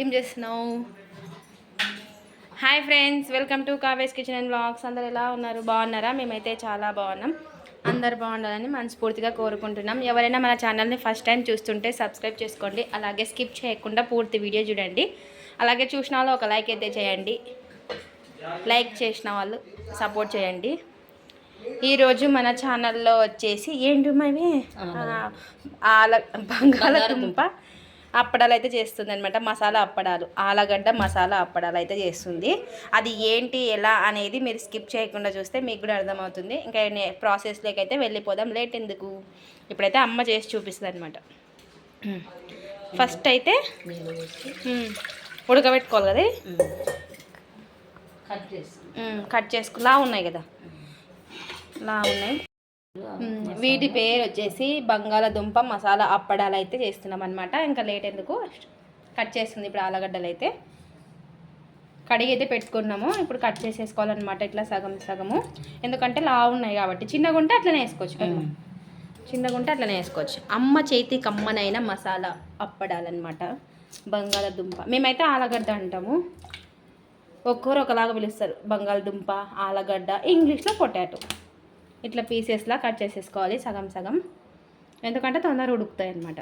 ఏం చేస్తున్నావు? Hi friends welcome to కావేస్ kitchen and blogs అందరు ఎలా ఉన్నారు? బాగున్నారా? మేమైతే చాలా బాగున్నాం. అందరు బాగుండాలని మనస్ఫూర్తిగా కోరుకుంటున్నాం. ఎవరైనా మన ఛానల్ని ఫస్ట్ టైం చూస్తుంటే సబ్స్క్రైబ్ చేసుకోండి. అలాగే స్కిప్ చేయకుండా పూర్తి వీడియో చూడండి. అలాగే చూసిన వాళ్ళు ఒక లైక్ అయితే చేయండి. లైక్ చేసిన వాళ్ళు సపోర్ట్ చేయండి. ఈరోజు మన ఛానల్లో వచ్చేసి ఏంటి ఆల బంగాళదుంప. అప్పడాలు అయితే చేస్తుంది అనమాట మసాలా అప్పడాలు. ఆలగడ్డ మసాలా అప్పడాలు అయితే చేస్తుంది. అది ఏంటి ఎలా అనేది మీరు స్కిప్ చేయకుండా చూస్తే మీకు కూడా అర్థమవుతుంది. ఇంకా ప్రాసెస్లోకి అయితే వెళ్ళిపోదాం. లేట్ ఎందుకు? ఇప్పుడైతే అమ్మ చేసి చూపిస్తుంది అనమాట ఫస్ట్ అయితే ఉడకబెట్టుకోవాలి కదా కట్ చేసి. ఉమ్, కట్ చేసుకు లా ఉన్నాయి కదా? లా ఉన్నాయి. వీటి పేరు వచ్చేసి బంగాళదుంప మసాలా అప్పడాలు అయితే చేస్తున్నాం అనమాట ఇంకా లేట్ ఎందుకు? కట్ చేస్తుంది ఇప్పుడు ఆలగడ్డలు అయితే కడిగి అయితే పెట్టుకున్నాము. ఇప్పుడు కట్ చేసేసుకోవాలన్నమాట ఇట్లా సగం సగము. ఎందుకంటే లా ఉన్నాయి కాబట్టి. చిన్నగా ఉంటే అట్లనే వేసుకోవచ్చు కదా. చిన్నగా ఉంటే అట్లనే వేసుకోవచ్చు. అమ్మ చేతి కమ్మనైన మసాలా అప్పడాలన్నమాట. బంగాళదుంప. మేమైతే ఆలగడ్డ అంటాము. ఒక్కొరు ఒకలాగా పిలుస్తారు. బంగాళదుంప ఆలగడ్డ ఇంగ్లీష్లో పొటాటో. ఇట్లా పీసెస్లా కట్ చేసేసుకోవాలి సగం సగం. ఎందుకంటే తొందరగా ఉడుకుతాయి అనమాట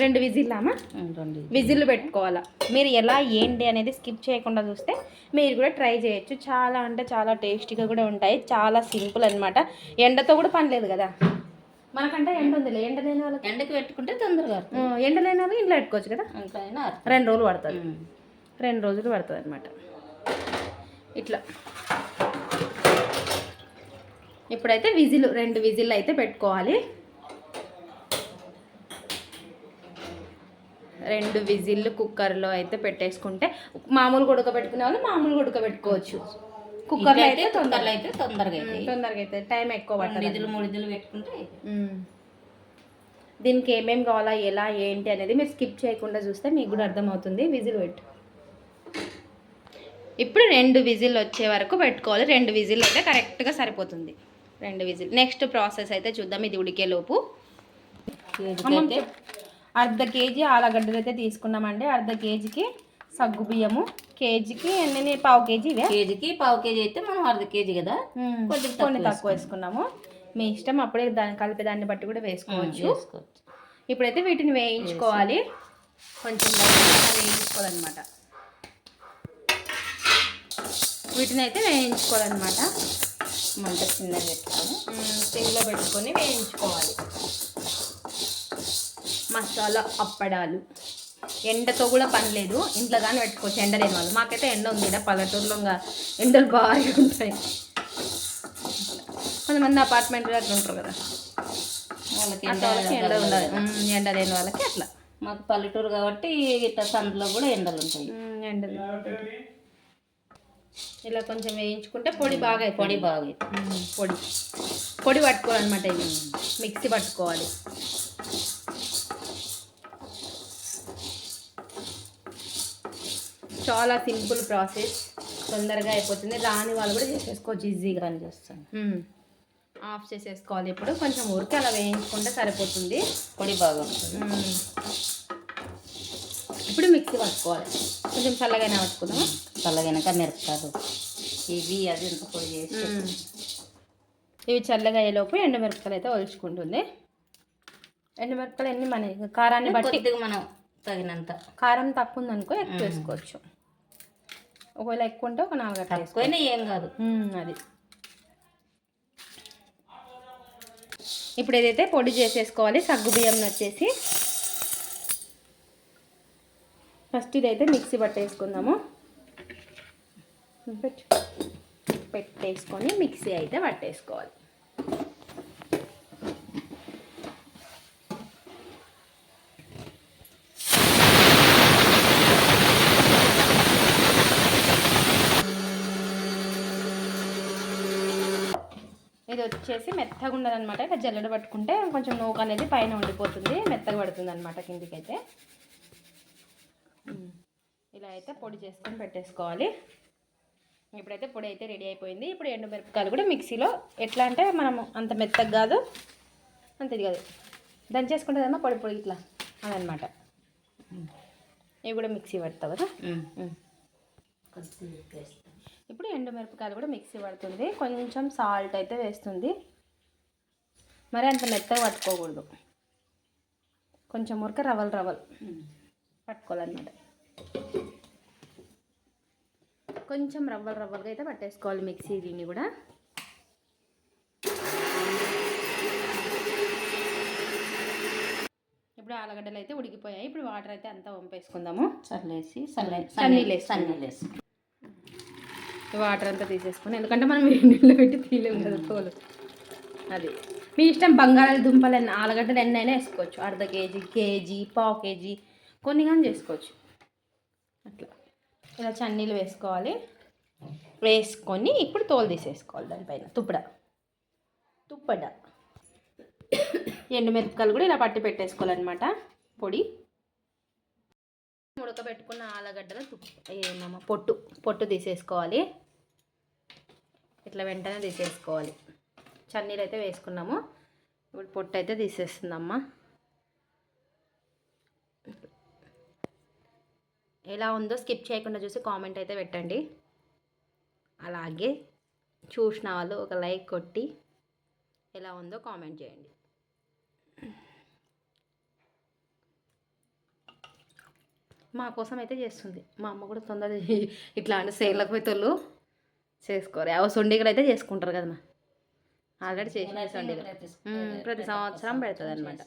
రెండు విజిల్లామా రెండు విజిల్లు. పెట్టుకోవాలా. మీరు ఎలా ఏంటి అనేది స్కిప్ చేయకుండా చూస్తే మీరు కూడా ట్రై చేయొచ్చు. చాలా అంటే చాలా టేస్టీగా కూడా ఉంటాయి. చాలా సింపుల్ అనమాట ఎండతో కూడా పని లేదు కదా. మనకంటే ఎండ ఉందిలే. ఎండ లేని వాళ్ళకి ఎండకి పెట్టుకుంటే తొందరగా ఎండ లేని వాళ్ళకి ఇంట్లో పెట్టుకోవచ్చు కదా. రెండు రోజులు పడుతుంది. రెండు రోజులు పడుతుంది అనమాట ఇట్లా. ఇప్పుడైతే విజిల్ రెండు విజిల్ అయితే పెట్టుకోవాలి. రెండు విజిల్లు కుక్కర్లో అయితే పెట్టేసుకుంటే మామూలుగా ఉడకబెట్టుకునే వాళ్ళు మామూలుగా ఉడకబెట్టుకోవచ్చు. కుక్కర్లో అయితే తొందరలో అయితే తొందరగా తొందరగా అయితే టైం ఎక్కువ పడుతుంది ఇదిలు మూడు ఇదిలు పెట్టుకుంటే. దీనికి ఏమేమి కావాలా ఎలా ఏంటి అనేది మీరు స్కిప్ చేయకుండా చూస్తే మీకు కూడా అర్థమవుతుంది. విజిల్ పెట్టు. ఇప్పుడు రెండు విజిల్ వచ్చే వరకు పెట్టుకోవాలి. రెండు విజిల్ అయితే కరెక్ట్గా సరిపోతుంది. రెండు విజిల్ నెక్స్ట్ ప్రాసెస్ అయితే చూద్దాం ఇది ఉడికేలోపు చెప్పు. అర్ధ కేజీ ఆలగడ్డలు అయితే తీసుకున్నామండి. అర్ధ కేజీకి సగ్గు బియ్యము. కేజీకి ఎన్ని పావు కేజీ కేజీకి పావు కేజీ అయితే మనం అర్ధ కేజీ కదా. కొంచెం కొన్ని తక్కువ వేసుకున్నాము. మీ ఇష్టం అప్పుడే దాన్ని కలిపే దాన్ని బట్టి కూడా వేసుకోవచ్చు. ఇప్పుడైతే వీటిని వేయించుకోవాలి. కొంచెం వేయించుకోవాలన్నమాట. వీటిని అయితే వేయించుకోవాలన్నమాట. మంట చిన్నగా పెట్టుకొని సిమ్లో పెట్టుకొని వేయించుకోవాలి. మసాలా అప్పడాలు. ఎండతో కూడా పని లేదు. ఇంట్లో కానీ పెట్టుకోవచ్చు. ఎండ లేని వాళ్ళు. మాకైతే ఎండ ఉంది కదా. పల్లెటూరులో ఇంకా ఎండలు బాగా ఉంటాయి. కొంతమంది అపార్ట్మెంట్లో అట్లా ఉంటారు కదా. వాళ్ళకి ఎండ ఉండదు ఉమ్, ఎండ లేని వాళ్ళకి అట్లా. మాకు పల్లెటూరు కాబట్టి ఇట్లా సందులో కూడా ఎండలు ఉంటాయి. ఎండలు. ఇలా కొంచెం వేయించుకుంటే పొడి బాగా పొడి బాగా. పొడి. పొడి పట్టుకోవాలన్నమాట ఇది. మిక్సీ పట్టుకోవాలి. చాలా సింపుల్ ప్రాసెస్. తొందరగా అయిపోతుంది. రాని వాళ్ళు కూడా చేసేసుకోవచ్చు. ఈజీగా పని చేస్తాను. ఆఫ్ చేసేసుకోవాలి ఇప్పుడు. కొంచెం ఊరికి అలా వేయించుకుంటే సరిపోతుంది. పొడి బాగా. ఇప్పుడు మిక్సీ పట్టుకోవాలి. కొంచెం చల్లగానే పట్టుకుందామా? చల్లగనక మిరపకాయలు. ఇవి అది ఎంత పొడి చేసి. ఇవి చల్లగా అయ్యేలోపు ఎండుమిరపకాయలు అయితే ఒలుచుకుంటుంది. ఎండుమిరపకాయలు ఎన్ని మన కారాన్ని బట్టి మనం తగినంత. కారం తక్కువ ఉందనుకో ఎక్కువ వేసుకోవచ్చు ఒకవేళ ఎక్కువ ఉంటే ఒక నాలుగు తక్కువైనా ఏం కాదు. అది. ఇప్పుడు ఏదైతే పొడి చేసేసుకోవాలి సగ్గు బియ్యం వచ్చేసి ఫస్ట్ ఇదైతే మిక్సీ పట్టేసుకుందాము. పెట్టేసుకొని మిక్సీ అయితే పట్టేసుకోవాలి. ఇది వచ్చేసి మెత్తగా ఉండదన్నమాట. ఇట్లా జల్లెడ పట్టుకుంటే కొంచెం నూక అనేది పైన ఉండిపోతుంది. మెత్తగా పడుతుంది అనమాట కిందికైతే. ఇలా అయితే పొడి చేసుకొని పెట్టేసుకోవాలి. ఇప్పుడైతే పొడి అయితే రెడీ అయిపోయింది. ఇప్పుడు ఎండుమిరపకాయలు కూడా మిక్సీలో ఎట్లా అంటే మనం అంత మెత్తగా కాదు అంత ఇది కాదు దంచేసుకుంటుందమ్మా పొడి పొడి ఇట్లా అదనమాట. ఇవి కూడా మిక్సీ పడతావు కదా? ఇప్పుడు ఎండుమిరపకాయలు కూడా మిక్సీ పడుతుంది. కొంచెం సాల్ట్ అయితే వేస్తుంది. మరి అంత మెత్తగా పట్టుకోకూడదు. కొంచెం ఉరక రవల్ రవల్. పట్టుకోవాలన్నమాట. కొంచెం రవ్వలు రవ్వలుగా అయితే పట్టేసుకోవాలి మిక్సీ దీన్ని కూడా. ఇప్పుడు ఆలుగడ్డలు అయితే ఉడికిపోయాయి. ఇప్పుడు వాటర్ అయితే అంతా వంపేసుకుందాము. చల్లేసి వేసి ఈ వాటర్ అంతా తీసేసుకుని ఎందుకంటే మనం వేడి నీళ్ళు పెట్టి తీయలేము కదా తోలు. అది. మీ ఇష్టం బంగాళాదుంపలు ఎన్ని ఆలుగడ్డలు ఎన్నైనా వేసుకోవచ్చు. అర్ధ కేజీ కేజీ పావు కేజీ కొన్ని కానీ చేసుకోవచ్చు. అట్లా. ఇలా చన్నీలు వేసుకోవాలి. వేసుకొని ఇప్పుడు తోలు తీసేసుకోవాలి దానిపైన. తుప్పడ. తుప్పడ. ఎండుమిరపకాయలు కూడా ఇలా పట్టి పెట్టేసుకోవాలన్నమాట. పొడి. ఉడకబెట్టుకున్న ఆలగడ్డల తుప్పు. ఏమమ్మా పొట్టు. పొట్టు తీసేసుకోవాలి. ఇట్లా వెంటనే తీసేసుకోవాలి. చన్నీలు అయితే వేసుకున్నాము. ఇప్పుడు పొట్టు అయితే తీసేస్తుందమ్మా. ఎలా ఉందో స్కిప్ చేయకుండా చూసి కామెంట్ అయితే పెట్టండి. అలాగే చూసిన వాళ్ళు ఒక లైక్ కొట్టి ఎలా ఉందో కామెంట్ చేయండి. మా కోసం అయితే చేస్తుంది. మా అమ్మ కూడా తొందరగా చే- ఇట్లా అంటే సేర్లకు పోయి తోళ్ళు చేసుకోరు. అవ సొండిగలు అయితే చేసుకుంటారు కదా మా ఆల్రెడీ చేసిన సొండిగలు. ప్రతి సంవత్సరం పెడుతుంది అనమాట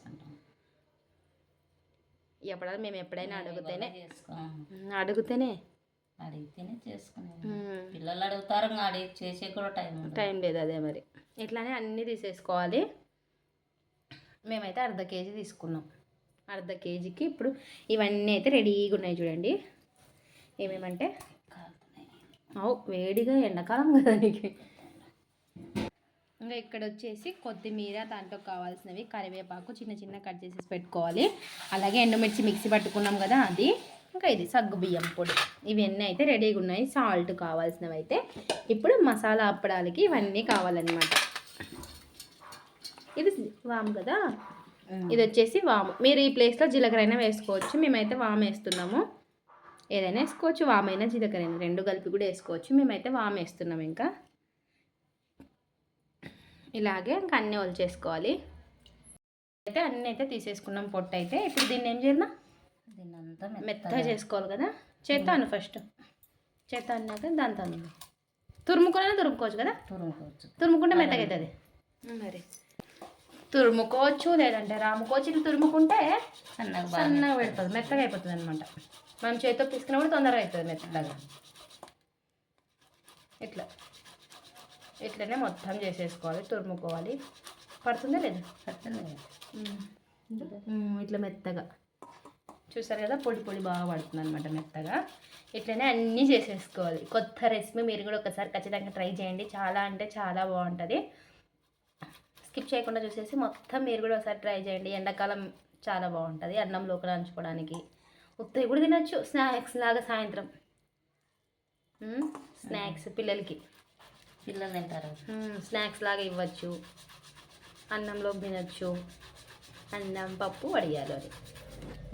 ఎప్పుడైనా మేము ఎప్పుడైనా అడిగితేనే. అడిగితేనే. అడిగితేనే చేసుకునేది ఉమ్, పిల్లలు అడుగుతారు అడిగి చేసే కూడా టైం టైం లేదు అదే మరి. ఇట్లానే అన్నీ తీసేసుకోవాలి. మేమైతే అర్ధ కేజీ తీసుకున్నాం. అర్ధ కేజీకి ఇప్పుడు ఇవన్నీ అయితే రెడీగా ఉన్నాయి చూడండి. ఏమేమంటే. అవు వేడిగా ఎండాకాలం కదా నీకు. ఇంకా ఇక్కడ వచ్చేసి కొత్తిమీర దాంట్లో కావాల్సినవి కరివేపాకు చిన్న చిన్న కట్ చేసేసి పెట్టుకోవాలి. అలాగే ఎండుమిర్చి మిక్సీ పట్టుకున్నాం కదా అది. ఇంకా ఇది సగ్గు బియ్యం పొడి. ఇవన్నీ అయితే రెడీగా ఉన్నాయి. సాల్ట్ కావాల్సినవి అయితే ఇప్పుడు మసాలా అప్పడాలకి ఇవన్నీ కావాలన్నమాట. ఇది వాము కదా. ఇది వచ్చేసి వాము. మీరు ఈ ప్లేస్లో జీలకర్ర అయినా వేసుకోవచ్చు. మేమైతే వాము వేస్తున్నాము. ఏదైనా వేసుకోవచ్చు. వామైనా జీలకర్ర అయినా రెండు కలిపి కూడా వేసుకోవచ్చు. మేమైతే వాము వేస్తున్నాం ఇంకా. ఇలాగే ఇంకా అన్నీ చేసుకోవాలి. అయితే అన్నీ అయితే తీసేసుకున్నాం పొట్టు అయితే. ఇప్పుడు దీన్ని ఏం చేయాలి దీన్ని అంతా మెత్తగా చేసుకోవాలి కదా. చేతాను ఫస్ట్. చేత అన్నాక దాంతో అన్ను. తురుముకునే తురుముకోవచ్చు కదా? తురుముకోవచ్చు. తురుముకుంటే మెత్తగా అవుతుంది మరి. తురుముకోవచ్చు లేదంటే రాముకోవచ్చు. ఇట్లా తురుముకుంటే సన్నగా సన్నగా పెడుతుంది మెత్తగా అయిపోతుంది అనమాట మనం చేతితో తీసుకున్నప్పుడు తొందరగా అవుతుంది మెత్తగా. ఇట్లా. ఇట్లనే మొత్తం చేసేసుకోవాలి తురుముకోవాలి. పడుతుందా లేదా? ఇట్లా మెత్తగా. చూసారు కదా పొడి పొడి బాగా పడుతుంది అనమాట మెత్తగా. ఇట్లనే అన్నీ చేసేసుకోవాలి. కొత్త రెసిపీ మీరు కూడా ఒకసారి ఖచ్చితంగా ట్రై చేయండి. చాలా అంటే చాలా బాగుంటుంది. స్కిప్ చేయకుండా చూసేసి మొత్తం మీరు కూడా ఒకసారి ట్రై చేయండి. ఎండాకాలం చాలా బాగుంటుంది అన్నంలోకి నంచుకోవడానికి. ఉత్తవి కూడా తినచ్చు. స్నాక్స్ లాగా సాయంత్రం. స్నాక్స్ పిల్లలకి. పిల్లలు తింటారు. స్నాక్స్ లాగా ఇవ్వచ్చు. అన్నంలో తినచ్చు అన్నం పప్పు వడియాలు అది.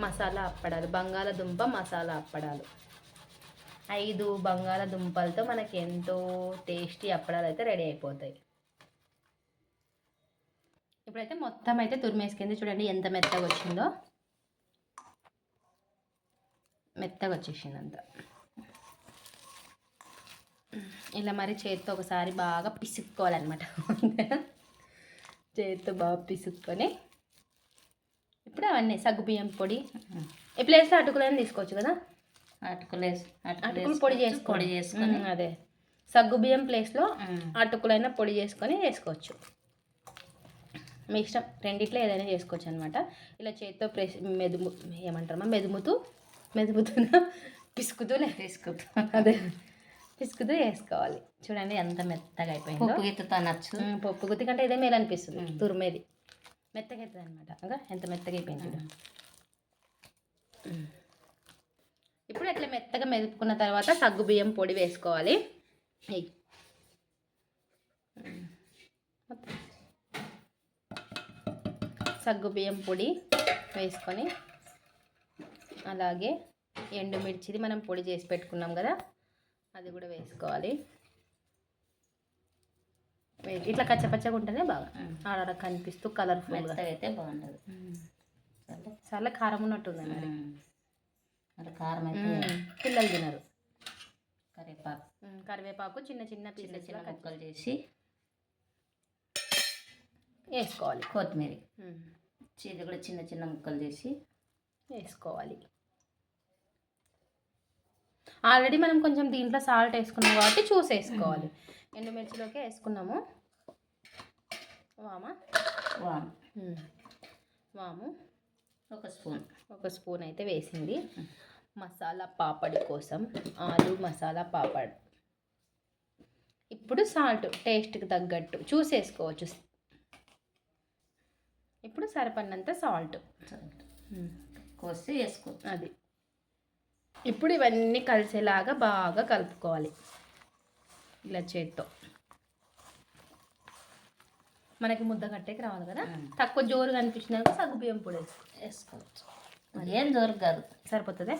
మసాలా అప్పడాలు బంగాళదుంప మసాలా అప్పడాలు. ఐదు బంగాళదుంపలతో మనకి ఎంతో టేస్టీ అప్పడాలు అయితే రెడీ అయిపోతాయి. ఇప్పుడైతే మొత్తం అయితే తురిమేసుకుంది. చూడండి ఎంత మెత్తగా వచ్చిందో. మెత్తగా వచ్చేసింది అంతా ఇలా మరి చేతితో ఒకసారి బాగా పిసుక్కోవాలన్నమాట. చేతితో బాగా పిసుక్కొని ఇప్పుడు అవన్నీ సగ్గుబియ్యం పొడి. ఈ ప్లేస్లో అటుకులని తీసుకోవచ్చు కదా? అటుకులేసి అటుకులు పొడి చేసుకో పొడి చేసుకొని. అదే. సగ్గుబియ్యం ప్లేస్లో. అటుకులైనా పొడి చేసుకొని వేసుకోవచ్చు. మీ ఇష్టం. రెండిట్లో ఏదైనా చేసుకోవచ్చు అనమాట ఇలా చేతితో ప్రెస్ మెదుము ఏమంటారమ్మా? మెదుముతూ మెదుముతున్నా పిసుకుతూ. లే తీసుకుంటాం అదే. పిసుకుతూ వేసుకోవాలి. చూడండి ఎంత మెత్తగా అయిపోయిందో. పప్పు ఉమ్, పప్పు గుత్తి కంటే ఇదే మేలు అనిపిస్తుంది తురిమేది. మెత్తగా అవుతుంది అనమాట ఇంకా ఎంత మెత్తగా అయిపోయింది. ఇప్పుడు ఇట్లా మెత్తగా మెదుపుకున్న తర్వాత సగ్గు బియ్యం పొడి వేసుకోవాలి. సగ్గు బియ్యం పొడి వేసుకొని అలాగే ఎండుమిర్చిది మనం పొడి చేసి పెట్టుకున్నాం కదా. అది కూడా వేసుకోవాలి. ఇట్లా కచ్చపచ్చగా ఉంటేనే బాగా ఆడ కనిపిస్తూ కలర్ఫుల్గా అయితే బాగుండదు. సరే చాలా కారం ఉన్నట్టుంది మరి. మరి కారం అయితే. పిల్లలు తినరు. కరివేపాకు. కరివేపాకు చిన్న చిన్న పీసెస్ చిన్న ముక్కలు చేసి వేసుకోవాలి. కొత్తిమీర. ఇది కూడా చిన్న చిన్న ముక్కలు చేసి వేసుకోవాలి. ఆల్రెడీ మనం కొంచెం దీంట్లో సాల్ట్ వేసుకున్నాం కాబట్టి చూసి వేసుకోవాలి. ఎండుమిర్చిలోకి వేసుకున్నాము. వామా? వాము. వాము? ఒక స్పూన్. ఒక స్పూన్ అయితే వేసింది. మసాలా పాపడి కోసం ఆలు మసాలా పాపడ్. ఇప్పుడు సాల్ట్ టేస్ట్కి తగ్గట్టు చూసేసుకోవచ్చు ఇప్పుడు సరిపడినంత సాల్ట్. కోసి వేసుకోవచ్చు. అది. ఇప్పుడు ఇవన్నీ కలిసేలాగా బాగా కలుపుకోవాలి ఇలా చేత్తో. మనకి ముద్ద కట్టేకి రావాలి కదా. తక్కువ జోరు కనిపించినాక సగ్గు బియ్యం పొడి వేసుకో. వేసుకోవచ్చు. ఏం దొరక కాదు. సరిపోతుంది.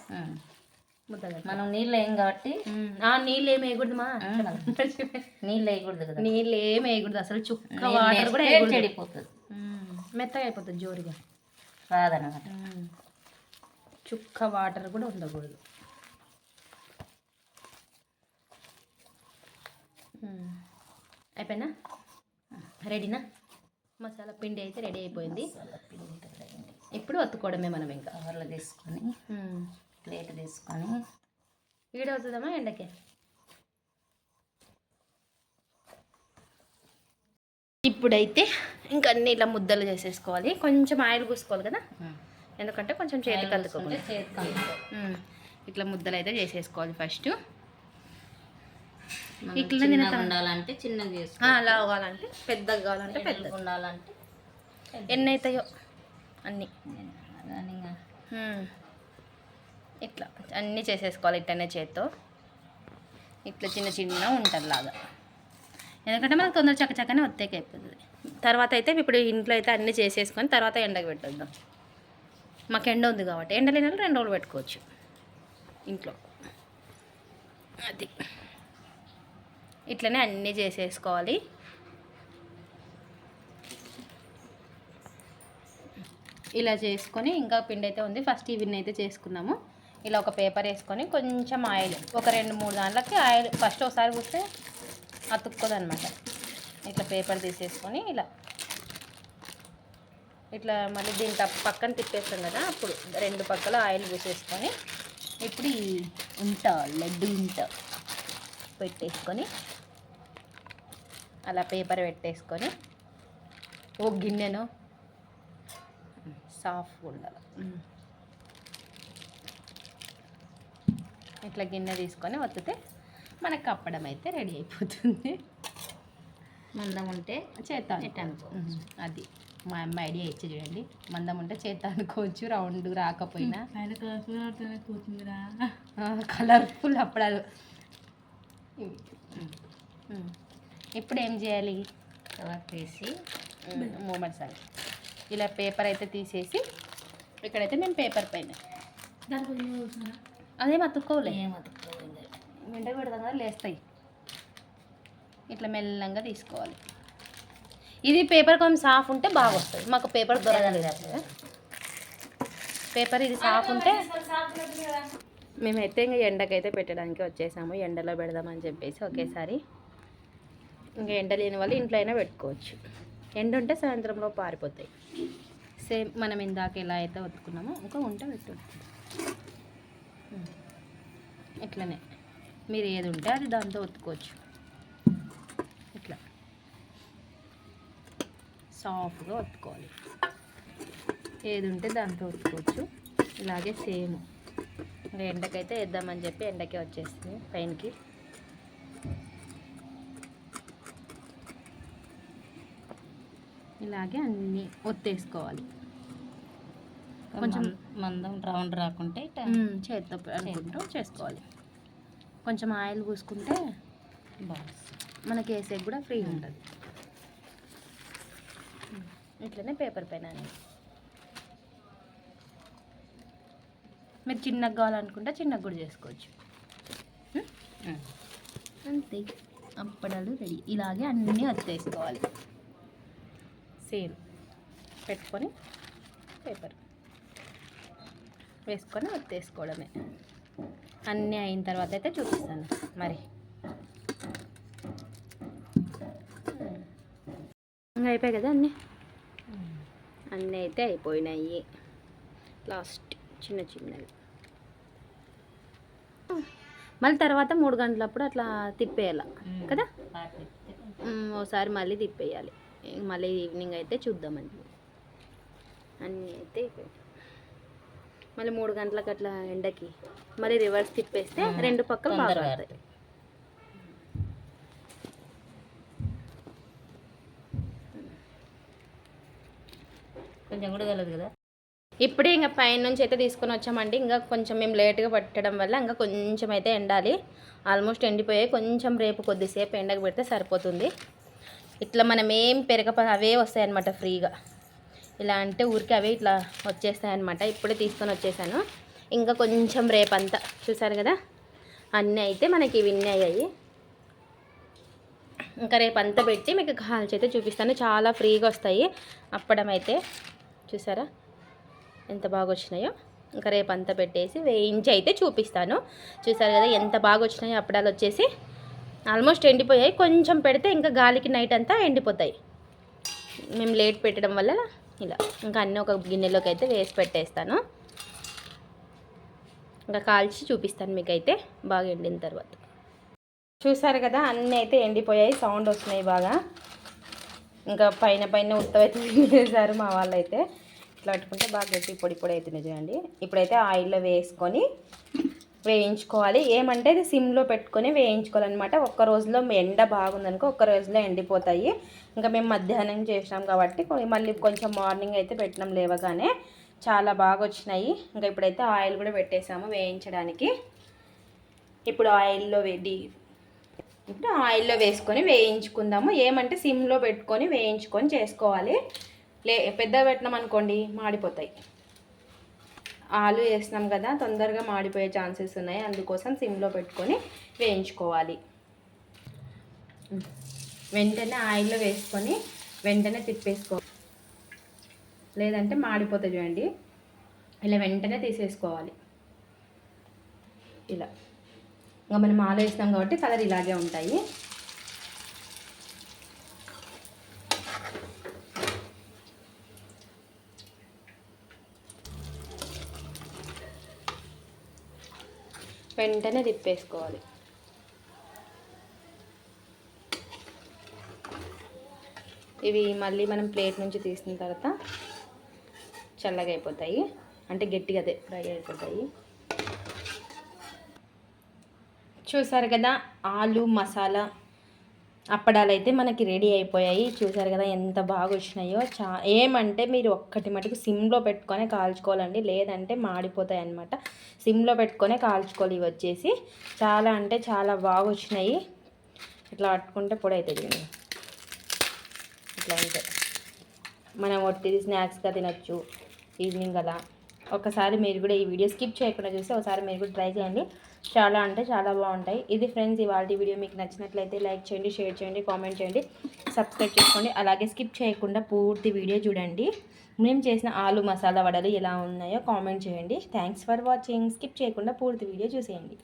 ముద్ద మనం నీళ్ళు వేయం కాబట్టి ఆ నీళ్ళు ఏమి వేయకూడదు మా. నీళ్ళు వేయకూడదు కదా. నీళ్ళు ఏమి వేయకూడదు. అసలు చుక్క వాటర్ కూడా చెడిపోతుంది. మెత్తగా అయిపోతుంది జోరుగా. రాదనమాట మ్మ్. చుక్క వాటర్ కూడా ఉండకూడదు. అయిపోయినా? రెడీనా? మసాలా పిండి అయితే రెడీ అయిపోయింది. ఇప్పుడు ఒత్తుకోవడమే మనం ఇంకా? కవర్లో తీసుకొని. ప్లేట్ తీసుకొని. వీడియో అవుతుందమ్మా ఎండకి? ఇప్పుడైతే ఇంకా అన్ని ఇలా ముద్దలు చేసేసుకోవాలి. కొంచెం ఆయిల్ పూసుకోవాలి కదా? ఎందుకంటే కొంచెం చేతికి అందుకోకుండా. ఇట్లా ముద్దలు అయితే చేసేసుకోవాలి ఫస్ట్. ఇట్లా ఉండాలంటే చిన్నగా చేసుకో అలా కావాలంటే పెద్దగా కావాలంటే పెద్ద పెద్దగా ఉండాలంటే ఎన్ని అవుతాయో అన్నీ. ఇట్లా అన్నీ చేసేసుకోవాలి ఇట్లనే చేత్తో. ఇట్లా చిన్న చిన్న ఉంటలాగా ఎందుకంటే మనకు తొందర చక్క చక్కనే ఒత్తేకి అయిపోతుంది. తర్వాత అయితే ఇప్పుడు ఇంట్లో అయితే అన్నీ చేసేసుకొని తర్వాత ఎండకు పెట్టొద్దాం. మాకు ఎండ ఉంది కాబట్టి ఎండ లేని రెండు రోజులు పెట్టుకోవచ్చు ఇంట్లో. అది. ఇట్లనే అన్నీ చేసేసుకోవాలి. ఇలా చేసుకొని ఇంకా పిండి అయితే ఉంది. ఫస్ట్ ఇవన్నీ అయితే చేసుకున్నాము. ఇలా ఒక పేపర్ వేసుకొని కొంచెం ఆయిల్ ఒక రెండు మూడు దాంట్లకి ఆయిల్ ఫస్ట్ ఒకసారి పూస్తే అతుక్కోదు అనమాట ఇట్లా పేపర్ తీసేసుకొని ఇలా. ఇట్లా మళ్ళీ దీని తప్ప- పక్కన తిప్పేస్తాం కదా అప్పుడు రెండు పక్కల ఆయిల్ పూసేసుకొని ఇప్పుడు ఈ ఉంట లడ్డు ఉంట పెట్టేసుకొని అలా పేపర్ పెట్టేసుకొని ఓ గిన్నెను సాఫ్ట్ ఉండాలి. ఇట్లా గిన్నె తీసుకొని వత్తితే మనకు కప్పడం అయితే రెడీ అయిపోతుంది. మందం ఉంటే అనుకో. అది. మా అమ్మ ఐడియా ఇచ్చి చూడండి. మందం ఉంటే చేత అనుకోవచ్చు రౌండ్ రాకపోయినా. కలర్ఫుల్ అప్పడాలు. ఉమ్. ఇప్పుడు ఏం చేయాలి? కవర్ తీసి మూమెంట్స్ అవి ఇలా పేపర్ అయితే తీసేసి ఇక్కడైతే మేము పేపర్ పైన. అదేం అతుక్కోలే. వెంట పెడతాం కదా లేస్తాయి. ఇట్లా మెల్లంగా తీసుకోవాలి. ఇది పేపర్ కొంచెం సాఫ్ ఉంటే బాగా వస్తుంది మాకు పేపర్ దొరకలేదు పేపర్ ఇది సాఫ్ ఉంటే మేమైతే ఇంకా ఎండకైతే పెట్టడానికి వచ్చేసాము. ఎండలో పెడదామని చెప్పేసి ఒకేసారి ఇంకా ఎండ లేని వాళ్ళు ఇంట్లో అయినా పెట్టుకోవచ్చు. ఎండ ఉంటే సాయంత్రంలో పారిపోతాయి. సేమ్ మనం ఇందాక ఎలా అయితే ఒత్తుకున్నామో ఇంకా ఉంటే పెట్టు. ఇట్లనే. మీరు ఏది ఉంటే అది దాంతో ఒత్తుకోవచ్చు ఇట్లా సాఫ్ట్గా ఒత్తుకోవాలి. ఏది ఉంటే దాంతో ఒత్తుకోవచ్చు. ఇలాగే సేమ్. ఎండకైతే వేద్దామని చెప్పి ఎండకే వచ్చేస్తుంది పైనకి. ఇలాగే అన్నీ ఒత్తేసుకోవాలి. కొంచెం మందం రౌండ్ రాకుంటే చేత్తో అనుకుంటూ చేసుకోవాలి. కొంచెం ఆయిల్ పూసుకుంటే బాగా మనకి వేసేకి కూడా ఫ్రీ ఉంటుంది. ఇట్లనే పేపర్ పైన మీరు చిన్నగా కావాలనుకుంటే చిన్నగా కూడా చేసుకోవచ్చు. అంతే. అప్పడాలు రెడీ. ఇలాగే అన్నీ వచ్చేసుకోవాలి సేమ్. పెట్టుకొని పేపర్ వేసుకొని వచ్చేసుకోవడమే అన్నీ అయిన తర్వాత అయితే చూపిస్తాను. మరి. ఇంకా అయిపోయాయి కదా అన్నీ? అన్నీ అయితే అయిపోయినాయి. లాస్ట్ చిన్న చిన్నవి. మళ్ళీ తర్వాత మూడు గంటలప్పుడు అట్లా తిప్పేయాల కదా? ఒకసారి మళ్ళీ తిప్పేయాలి. మళ్ళీ ఈవినింగ్ అయితే చూద్దామండి. అన్నీ అయితే. మళ్ళీ మూడు గంటలకు అట్లా ఎండకి మళ్ళీ రివర్స్ తిప్పేస్తే రెండు పక్కలు బాగా కొంచెం కూడా కలదు కదా. ఇప్పుడే ఇంకా పైన నుంచి అయితే తీసుకొని వచ్చామండి. ఇంకా కొంచెం మేము లేట్గా పట్టడం వల్ల ఇంకా కొంచెం అయితే ఎండాలి. ఆల్మోస్ట్ ఎండిపోయాయి కొంచెం రేపు కొద్దిసేపు ఎండకు పెడితే సరిపోతుంది. ఇట్లా మనం ఏం పెరగ అవే వస్తాయి అన్నమాట ఫ్రీగా. ఇలా అంటే ఊరికి అవే ఇట్లా వచ్చేస్తాయన్నమాట. ఇప్పుడే తీసుకొని వచ్చేసాను. ఇంకా కొంచెం రేపంతా చూసారు కదా? అన్నీ అయితే మనకి విన్నీ అయ్యాయి. ఇంకా రేపు అంతా పెట్టి మీకు కాల్చి అయితే చూపిస్తాను. చాలా ఫ్రీగా వస్తాయి. అప్పడం అయితే చూసారా? ఎంత బాగా వచ్చినాయో ఇంకా రేపు అంతా పెట్టేసి వేయించి అయితే చూపిస్తాను. చూసారు కదా ఎంత బాగా వచ్చినాయో అప్పడాలు వచ్చేసి ఆల్మోస్ట్ ఎండిపోయాయి. కొంచెం పెడితే ఇంకా గాలికి నైట్ అంతా ఎండిపోతాయి. మేము లేట్ పెట్టడం వల్ల ఇలా ఇంకా అన్నీ ఒక గిన్నెలోకి అయితే వేసి పెట్టేస్తాను. ఇంకా కాల్చి చూపిస్తాను మీకైతే బాగా ఎండిన తర్వాత. చూసారు కదా అన్నీ అయితే ఎండిపోయాయి. సౌండ్ వస్తున్నాయి బాగా. ఇంకా పైన పైన ఉత్తవైతే వేసారు మా వాళ్ళు అయితే ఇట్లా పట్టుకుంటే బాగా గట్టి పొడి పొడి అవుతుంది చూడండి. ఇప్పుడైతే ఆయిల్లో వేసుకొని వేయించుకోవాలి. ఏమంటే ఇది సిమ్లో పెట్టుకొని వేయించుకోవాలన్నమాట. ఒక్క రోజులో ఎండ బాగుందనుకో ఒక్క రోజులో ఎండిపోతాయి. ఇంకా మేము మధ్యాహ్నం చేసినాం కాబట్టి మళ్ళీ కొంచెం మార్నింగ్ అయితే పెట్టినాం లేవగానే. చాలా బాగా వచ్చినాయి. ఇంకా ఇప్పుడైతే ఆయిల్ కూడా పెట్టేసాము వేయించడానికి. ఇప్పుడు ఆయిల్లో వేడి ఇప్పుడు ఆయిల్లో వేసుకొని వేయించుకుందాము. ఏమంటే సిమ్లో పెట్టుకొని వేయించుకొని చేసుకోవాలి. లే పెద్దగా పెట్టినాం అనుకోండి మాడిపోతాయి. ఆలు వేసినాం కదా తొందరగా మాడిపోయే ఛాన్సెస్ ఉన్నాయి. అందుకోసం సిమ్లో పెట్టుకొని వేయించుకోవాలి. వెంటనే ఆయిల్లో వేసుకొని వెంటనే తిప్పేసుకో. లేదంటే మాడిపోతుంది చూడండి. ఇలా వెంటనే తీసేసుకోవాలి. ఇలా. ఇంకా మనం ఆలో వేసినాం కాబట్టి కలర్ ఇలాగే ఉంటాయి. వెంటనే తిప్పేసుకోవాలి. ఇవి మళ్ళీ మనం ప్లేట్ నుంచి తీసిన తర్వాత చల్లగా అయిపోతాయి. అంటే గట్టిగా అదే ఫ్రై అయిపోతాయి. చూసారు కదా ఆలు మసాలా అప్పడాలు అయితే మనకి రెడీ అయిపోయాయి. చూసారు కదా ఎంత బాగా వచ్చినాయో. చా ఏమంటే మీరు ఒక్కటి మటుకు సిమ్లో పెట్టుకొని కాల్చుకోవాలండి. లేదంటే మాడిపోతాయి అన్నమాట. సిమ్లో పెట్టుకొని కాల్చుకోవాలి ఇవి వచ్చేసి. చాలా అంటే చాలా బాగా వచ్చినాయి. ఇట్లా పట్టుకుంటే పొడి అవుతుంది ఇట్లా అంటే మనం ఒట్టిది స్నాక్స్గా తినొచ్చు ఈవినింగ్ అలా. ఒకసారి మీరు కూడా ఈ వీడియో స్కిప్ చేయకుండా చూసి ఒకసారి మీరు కూడా ట్రై చేయండి. చాలా అంటే చాలా బాగుంటాయి. ఇది ఫ్రెండ్స్ ఇవాళ వీడియో మీకు నచ్చినట్లయితే లైక్ చేయండి షేర్ చేయండి కామెంట్ చేయండి సబ్స్క్రైబ్ చేసుకోండి. అలాగే స్కిప్ చేయకుండా పూర్తి వీడియో చూడండి. మేము చేసిన ఆలు మసాలా వడలు ఎలా ఉన్నాయో కామెంట్ చేయండి. థ్యాంక్స్ ఫర్ వాచింగ్ స్కిప్ చేయకుండా పూర్తి వీడియో చూసేయండి.